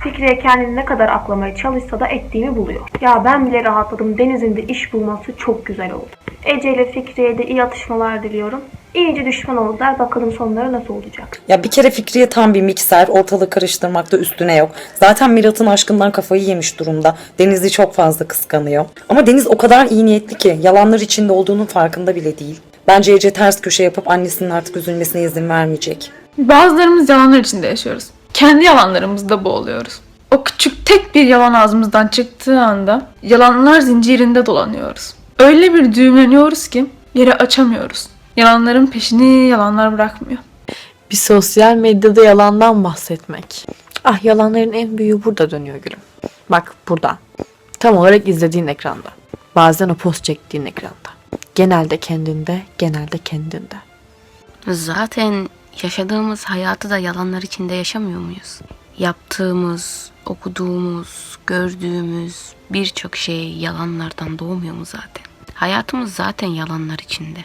Fikriye kendini ne kadar aklamaya çalışsa da ettiğimi buluyor. Ya ben bile rahatladım. Deniz'in de iş bulması çok güzel oldu. Ece ile Fikriye'ye de iyi atışmalar diliyorum. İyice düşman oldular. Bakalım sonları nasıl olacak. Ya bir kere Fikriye tam bir mikser. Ortalığı karıştırmakta üstüne yok. Zaten Mirat'ın aşkından kafayı yemiş durumda. Deniz'i çok fazla kıskanıyor. Ama Deniz o kadar iyi niyetli ki yalanlar içinde olduğunun farkında bile değil. Bence Ece ters köşe yapıp annesinin artık üzülmesine izin vermeyecek. Bazılarımız yalanlar içinde yaşıyoruz. Kendi yalanlarımızda boğuluyoruz. O küçük tek bir yalan ağzımızdan çıktığı anda yalanlar zincirinde dolanıyoruz. Öyle bir düğümleniyoruz ki yere açamıyoruz. Yalanların peşini yalanlar bırakmıyor. Bir sosyal medyada yalandan bahsetmek. Ah yalanların en büyüğü burada dönüyor gülüm. Bak burada. Tam olarak izlediğin ekranda. Bazen o post çektiğin ekranda. Genelde kendinde, genelde kendinde. Zaten yaşadığımız hayatı da yalanlar içinde yaşamıyor muyuz? Yaptığımız, okuduğumuz, gördüğümüz birçok şey yalanlardan doğmuyor mu zaten? Hayatımız zaten yalanlar içinde.